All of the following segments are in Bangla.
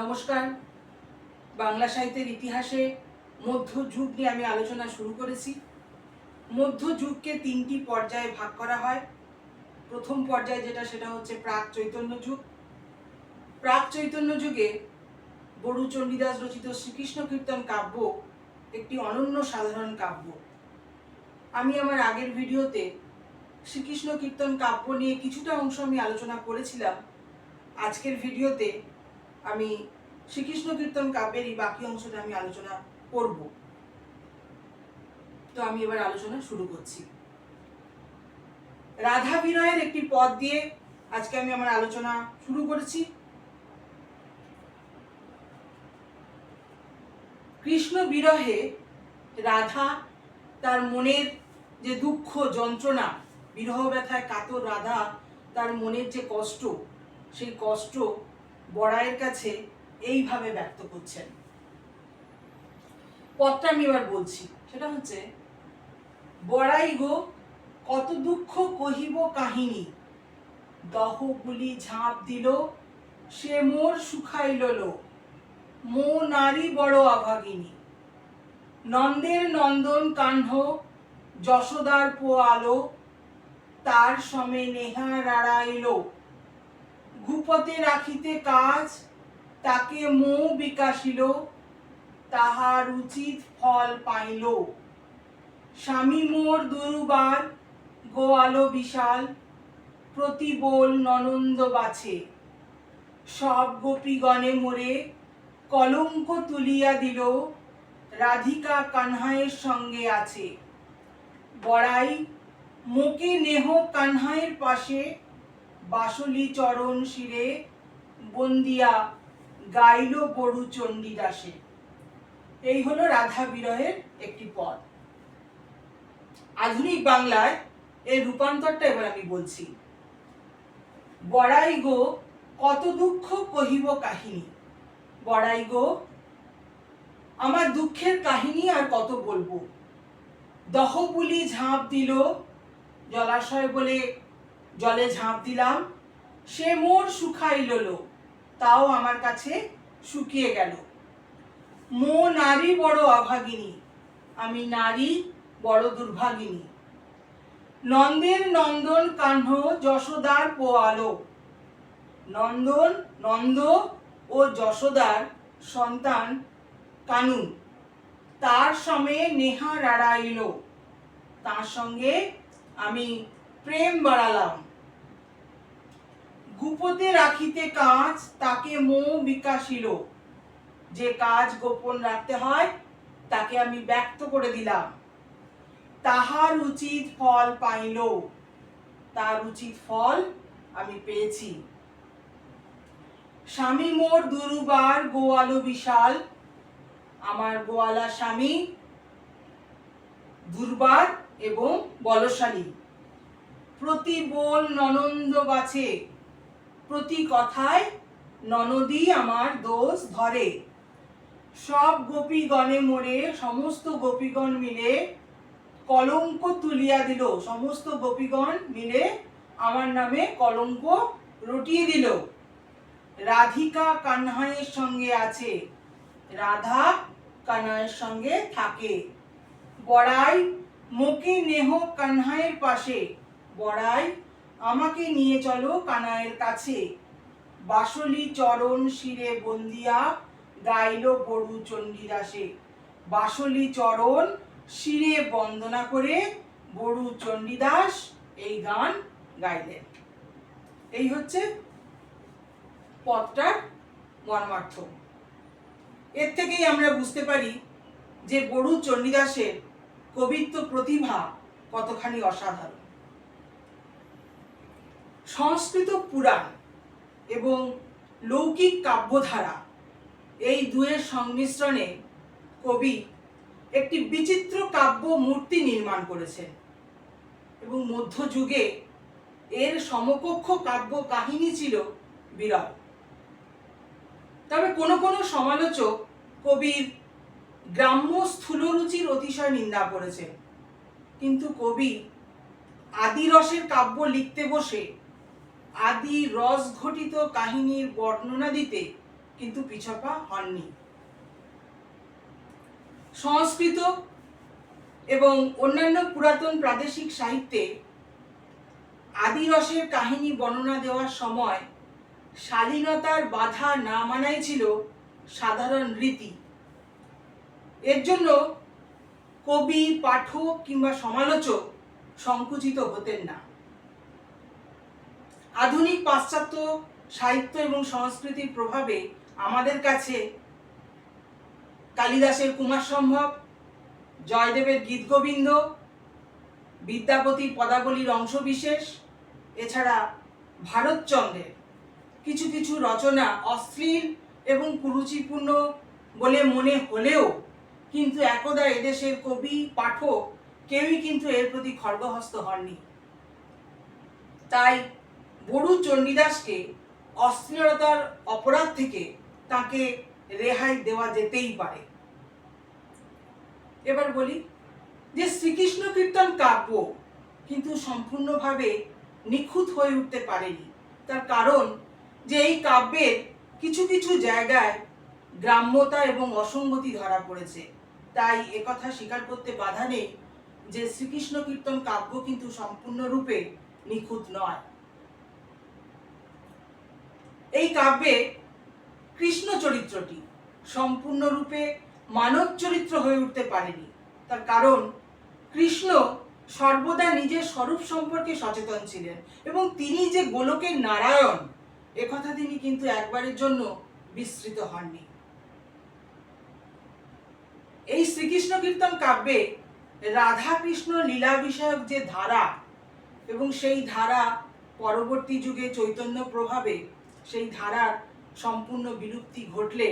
নমস্কার। বাংলা সাহিত্যের ইতিহাসে মধ্যযুগ নিয়ে আমি আলোচনা শুরু করেছি। মধ্যযুগকে তিনটি পর্যায়ে ভাগ করা হয়। প্রথম পর্যায়ে যেটা, সেটা হচ্ছে প্রাক চৈতন্য যুগ। প্রাক চৈতন্য যুগে বড়ু চণ্ডীদাস রচিত শ্রীকৃষ্ণ কীর্তন কাব্য একটি অনন্য সাধারণ কাব্য। আমি আমার আগের ভিডিওতে শ্রীকৃষ্ণ কীর্তন কাব্য নিয়ে কিছুটা অংশ আমি আলোচনা করেছিলাম। আজকের ভিডিওতে আমি শ্রীকৃষ্ণ কীর্তন কাব্যেরই বাকি অংশটা আমি আলোচনা করব। তো আমি এবার আলোচনা শুরু করছি। রাধা বিনয়ের একটি পদ দিয়ে আজকে আমি আমার আলোচনা শুরু করেছি। কৃষ্ণ বিরহে রাধা তার মনের যে দুঃখ, যন্ত্রণা, বিরহ ব্যথায় কাতর রাধা তার মনের যে কষ্ট, সেই কষ্ট বড়াইয়ের কাছে এইভাবে ব্যক্ত করছেন। পদটা আমি এবার বলছি, সেটা হচ্ছে, বড়াই গো, কত দুঃখ কহিব কাহিনী। দহ গুলি ঝাঁপ দিল, সে মোর শুকাইল লো। মো নারী বড় অভাগিনী। নন্দের নন্দন কাণ্ড যশোদার পো আলো তার সমে নেহা রাড়াইল ভূপতে রাখিতে কাজ, তাকে মো বিকাশিল, তাহার উচিত ফল পাইল। স্বামী মোর দুরুবার গোয়ালো বিশাল, প্রতি বোল ননন্দ বাছে। সব গোপীগণে মোরে কলঙ্ক তুলিয়া দিল, রাধিকা কানহায়ের সঙ্গে আছে। বড়াই, মোকে নেহ কানহায়ের পাশে বাসলি চরণ শিরে বন্দিয়া গাইল বড়ু চণ্ডীদাসে। এই হলো রাধা বিরহের একটি পদ। আধুনিক বাংলায় এর রূপান্তরটা এবার আমি বলছি। বড়াই গো, কত দুঃখ কহিব কাহিনী। বড়াই গো, আমার দুঃখের কাহিনী আর কত বলব। দহবুলি ঝাঁপ দিল জলাশয় বলে জলে ঝাঁপ দিলাম। সে মোর শুকাইল তাও আমার কাছে শুকিয়ে গেল। মো নারী বড় অভাগিনী, আমি নারী বড় দুর্ভাগিনী। নন্দের নন্দন কাহ্ন যশোদার পোয়ালো নন্দন, নন্দ ও যশোদার সন্তান কানু। তার সঙ্গে নেহা রাড়াইল। তার সঙ্গে আমি প্রেম বাড়ালাম। গুপতে রাখিতে কাজ তাকে মো বিকাশিল। যে কাজ গোপন রাখতে হয়, তাকে আমি ব্যক্ত করে দিলাম। তাহার উচিত ফল পাইল। তার উচিত ফল আমি পেয়েছি। স্বামী মোর দুরুবার গোয়ালো বিশাল। আমার গোয়ালা স্বামী দুর্বার এবং বলশালী। প্রতি বোল ননন্দ বাছে, প্রতি কথায় ননদী আমার দোষ ধরে। সব গোপীগণে মোরে সমস্ত গোপীগণ মিলে কলঙ্ক তুলিয়া দিল। সমস্ত গোপীগণ মিলে আমার নামে কলঙ্ক রটিয়ে দিল। রাধিকা কানহাইয়ের সঙ্গে আছে, রাধা কানহাইয়ের সঙ্গে থাকে। বড়াই মোকে নেহ কানহাইয়ের পাশে বড়াই, আমাকে নিয়ে চলো কানাইয়ের কাছে। বাসলি চরণ শিরে বন্দিয়া, গাইল বড়ু চণ্ডীদাসে। বাসলি চরণ শিরে বন্দনা করে বড়ু চণ্ডীদাস এই গান গাইলেন। এই হচ্ছে পদটার মর্মার্থ। এর থেকেই আমরা বুঝতে পারি যে বড়ু চণ্ডীদাসের কবিত্ব প্রতিভা কতখানি অসাধারণ। সংস্কৃত পুরাণ এবং লৌকিক কাব্যধারা এই দুয়ের সংমিশ্রণে কবি একটি বিচিত্র কাব্য মূর্তি নির্মাণ করেছেন এবং মধ্যযুগে এর সমকক্ষ কাব্য কাহিনী ছিল বিরল। তবে কোনো কোনো সমালোচক কবির গ্রাম্য স্থূলরুচির অতিশয় নিন্দা করেছেন। কিন্তু কবি আদিরসের কাব্য লিখতে বসে আদি রস ঘটিত কাহিনীর বর্ণনা দিতে কিন্তু পিছপা হননি। সংস্কৃত এবং অন্যান্য পুরাতন প্রাদেশিক সাহিত্যে আদিরসের কাহিনী বর্ণনা দেওয়ার সময় শালীনতার বাধা না মানাই ছিল সাধারণ রীতি। এর জন্য কবি, পাঠক কিংবা সমালোচক সংকুচিত হতেন না। আধুনিক পাশ্চাত্য সাহিত্য এবং সংস্কৃতির প্রভাবে আমাদের কাছে কালিদাসের কুমার সম্ভব জয়দেবের গীতগোবিন্দ, বিদ্যাপতির পদাবলীর অংশবিশেষ, এছাড়া ভারতচন্দ্রের কিছু কিছু রচনা অশ্লীল এবং কুরুচিপূর্ণ বলে মনে হলেও কিন্তু একদা এদেশের কবি, পাঠক কেউই কিন্তু এর প্রতি খর্গহস্ত হননি। তাই বড়ু চণ্ডীদাসকে অশ্লীলতার অপরাধ থেকে তাকে রেহাই দেওয়া যেতেই পারে। এবার বলি যে শ্রীকৃষ্ণ কীর্তন কাব্য কিন্তু সম্পূর্ণভাবে নিখুঁত হয়ে উঠতে পারেনি। তার কারণ যে এই কাব্যের কিছু কিছু জায়গায় গ্রাম্যতা এবং অসঙ্গতি ধরা পড়েছে। তাই একথা স্বীকার করতে বাধা নেই যে শ্রীকৃষ্ণ কীর্তন কাব্য কিন্তু সম্পূর্ণরূপে নিখুঁত নয়। এই কাব্যে কৃষ্ণ চরিত্রটি সম্পূর্ণরূপে মানব চরিত্র হয়ে উঠতে পারেনি। তার কারণ, কৃষ্ণ সর্বদা নিজের স্বরূপ সম্পর্কে সচেতন ছিলেন এবং তিনি যে গোলকের নারায়ণ একথা তিনি কিন্তু একবারের জন্য বিস্তৃত হননি। এই শ্রীকৃষ্ণ কীর্তন কাব্যে রাধা কৃষ্ণ লীলা বিষয়ক যে ধারা এবং সেই ধারা পরবর্তী যুগে চৈতন্য প্রভাবে সেই ধারার সম্পূর্ণ বিলুপ্তি ঘটলে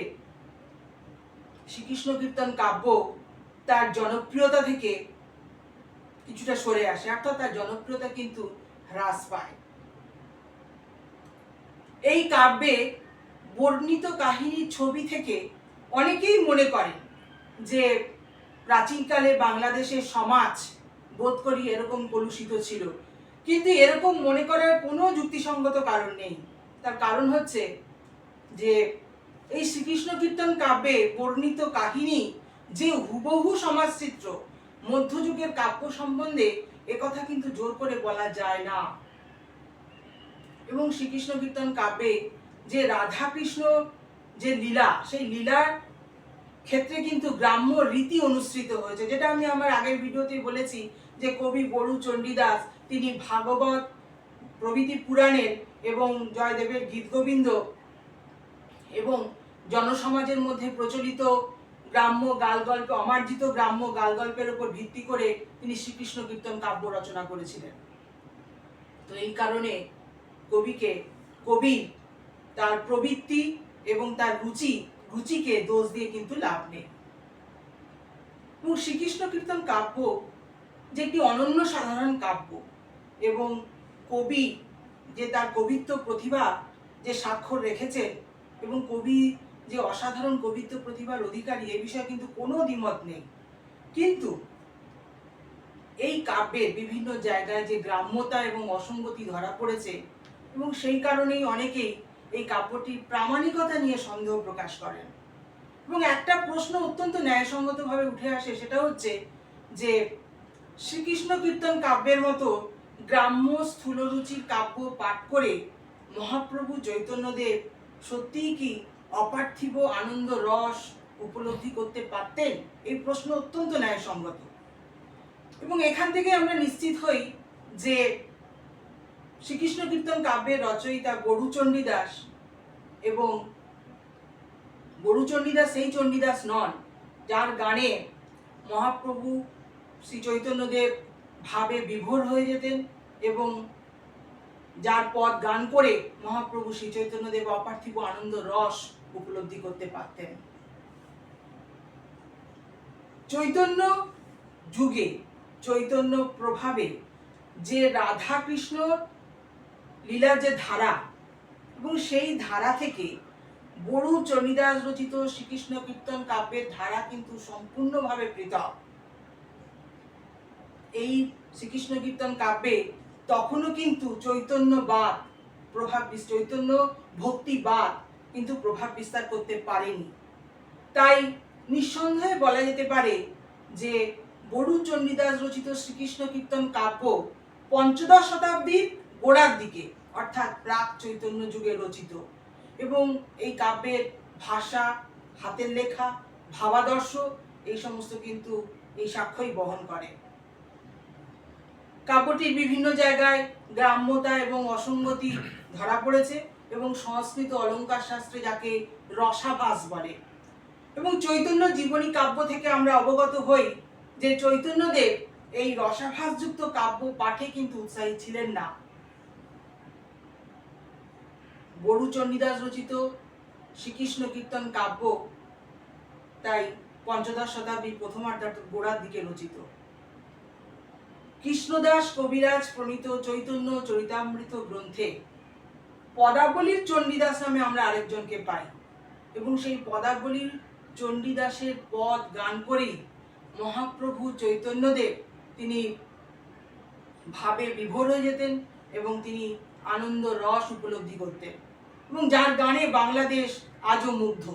শ্রীকৃষ্ণ কীর্তন কাব্য তার জনপ্রিয়তা থেকে কিছুটা সরে আসে, অর্থাৎ তার জনপ্রিয়তা কিন্তু হ্রাস পায়। এই কাব্যে বর্ণিত কাহিনীর ছবি থেকে অনেকেই মনে করেন যে প্রাচীনকালে বাংলাদেশের সমাজ বোধ করি এরকম কলুষিত ছিল। কিন্তু এরকম মনে করার কোনো যুক্তিসঙ্গত কারণ নেই। তার কারণ হচ্ছে যে এই শ্রীকৃষ্ণ কীর্তন কাব্যে বর্ণিত কাহিনী যে হুবহু সমাজচিত্র, মধ্যযুগের কাব্য সম্বন্ধে একথা কিন্তু জোর করে বলা যায় না। এবং শ্রীকৃষ্ণ কীর্তন কাব্যে যে রাধা কৃষ্ণ যে লীলা, সেই লীলার ক্ষেত্রে কিন্তু গ্রাম্য রীতি অনুসৃত হয়েছে। যেটা আমি আমার আগের ভিডিওতে বলেছি যে কবি বড়ু চণ্ডীদাস, তিনি ভাগবত প্রভৃতি পুরাণের এবং জয়দেবের গীতগোবিন্দ এবং জনসমাজের মধ্যে প্রচলিত গ্রাম্য গালগল্প, অমার্জিত গ্রাম্য গালগল্পের উপর ভিত্তি করে তিনি শ্রীকৃষ্ণ কীর্তন কাব্য রচনা করেছিলেন। তো এই কারণে কবিকে, কবি তার প্রবৃত্তি এবং তার রুচি, রুচিকে দোষ দিয়ে কিন্তু লাভ নেই। এবং শ্রীকৃষ্ণ কীর্তন কাব্য যে একটি অনন্য সাধারণ কাব্য এবং কবি যে তার কবিত্ব প্রতিভা যে স্বাক্ষর রেখেছেন এবং কবি যে অসাধারণ কবিত্ব প্রতিভার অধিকারী, এ বিষয়ে কিন্তু কোনো দ্বিমত নেই। কিন্তু এই কাব্যের বিভিন্ন জায়গায় যে গ্রাম্যতা এবং অসঙ্গতি ধরা পড়েছে এবং সেই কারণেই অনেকেই এই কাব্যটির প্রামাণিকতা নিয়ে সন্দেহ প্রকাশ করেন। এবং একটা প্রশ্ন অত্যন্ত ন্যায়সঙ্গতভাবে উঠে আসে, সেটা হচ্ছে যে শ্রীকৃষ্ণ কীর্তন কাব্যের মতো গ্রাম্য স্থূলরুচির কাব্য পাঠ করে মহাপ্রভু চৈতন্যদেব সত্যিই কি অপার্থিব আনন্দ রস উপলব্ধি করতে পারতেন? এই প্রশ্ন অত্যন্ত ন্যায়সঙ্গত। এবং এখান থেকে আমরা নিশ্চিত হই যে শ্রীকৃষ্ণ কীর্তন কাব্যের রচয়িতা গরু চণ্ডীদাস এবং গরু চণ্ডীদাস সেই চণ্ডীদাস নন, যার গানে মহাপ্রভু শ্রী চৈতন্যদেব ভাবে বিভোর হয়ে যেতেন এবং যার পদ গান করে মহাপ্রভু শ্রী চৈতন্যদেব অপার্থিব আনন্দ রস উপলব্ধি করতে পারতেন। চৈতন্য যুগে, চৈতন্য প্রভাবে যে রাধা কৃষ্ণ লীলার যে ধারা এবং সেই ধারা থেকে বড়ু চণ্ডীদাস রচিত শ্রীকৃষ্ণ কীর্তন কাব্যের ধারা কিন্তু সম্পূর্ণভাবে পৃথক। এই শ্রীকৃষ্ণ কীর্তন কাব্যে তখনও কিন্তু চৈতন্যবাদ, প্রভাব চৈতন্য ভক্তিবাদ কিন্তু প্রভাব বিস্তার করতে পারেনি। তাই নিঃসন্দেহে বলা যেতে পারে যে বড়ু চণ্ডীদাস রচিত শ্রীকৃষ্ণ কীর্তন কাব্য পঞ্চদশ শতাব্দীর গোড়ার দিকে, অর্থাৎ প্রাক চৈতন্য যুগে রচিত। এবং এই কাব্যের ভাষা, হাতের লেখা, ভাবাদর্শ, এই সমস্ত কিন্তু এই সাক্ষ্যই বহন করে। কাব্যটির বিভিন্ন জায়গায় গ্রাম্যতা এবং অসঙ্গতি ধরা পড়েছে এবং সংস্কৃত অলঙ্কার শাস্ত্রে যাকে রসাভাস বলে। এবং চৈতন্য জীবনী কাব্য থেকে আমরা অবগত হই যে চৈতন্যদেব এই রসাভাসযুক্ত কাব্য পাঠে কিন্তু উৎসাহী ছিলেন না। বড়ু চণ্ডীদাস রচিত শ্রীকৃষ্ণ কীর্তন কাব্য তাই পঞ্চদশ শতাব্দীর প্রথমার্ধার গোড়ার দিকে রচিত। কৃষ্ণদাস কবিরাজ প্রণীত চৈতন্য চরিতামৃত গ্রন্থে। পদাবলীর চণ্ডীদাস নামে আমরা আরেকজনকে পাই। এবং সেই পদাবলীর চণ্ডীদাসের পদ গান করেই মহাপ্রভু চৈতন্যদেব তিনি ভাবে বিভোর হয়ে যেতেন এবং তিনি আনন্দ রস উপলব্ধি করতেন। এবং যার গানে বাংলাদেশ আজও মুগ্ধ।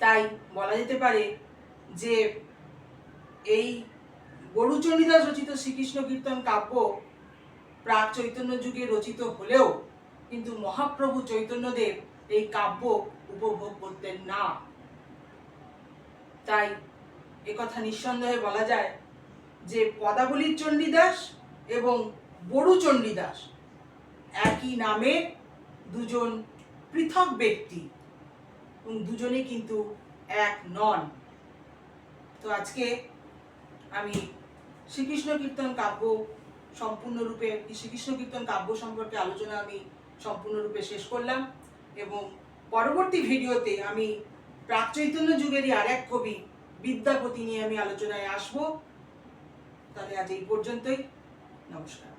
তাই বলা যেতে পারে যে এই গরুচণ্ডীদাস রচিত শ্রীকৃষ্ণ কীর্তন কাব্য প্রাক চৈতন্য যুগে রচিত হলেও কিন্তু মহাপ্রভু চৈতন্যদেব এই কাব্য উপভোগ করতেন না। তাই একথা নিঃসন্দেহে বলা যায় যে পদাবলীর চণ্ডীদাস এবং বড়ু চণ্ডীদাস একই নামে দুজন পৃথক ব্যক্তি এবং দুজনে কিন্তু এক নন। তো আজকে আমি শ্রীকৃষ্ণ কীর্তন কাব্য সম্পূর্ণরূপে শ্রীকৃষ্ণ কীর্তন কাব্য সম্পর্কে আলোচনা আমি সম্পূর্ণরূপে শেষ করলাম এবং পরবর্তী ভিডিওতে আমি প্রাক চৈতন্য যুগেরই আর এক কবি, বিদ্যাপতি নিয়ে আমি আলোচনায় আসব। তাহলে আজ এই পর্যন্তই। নমস্কার।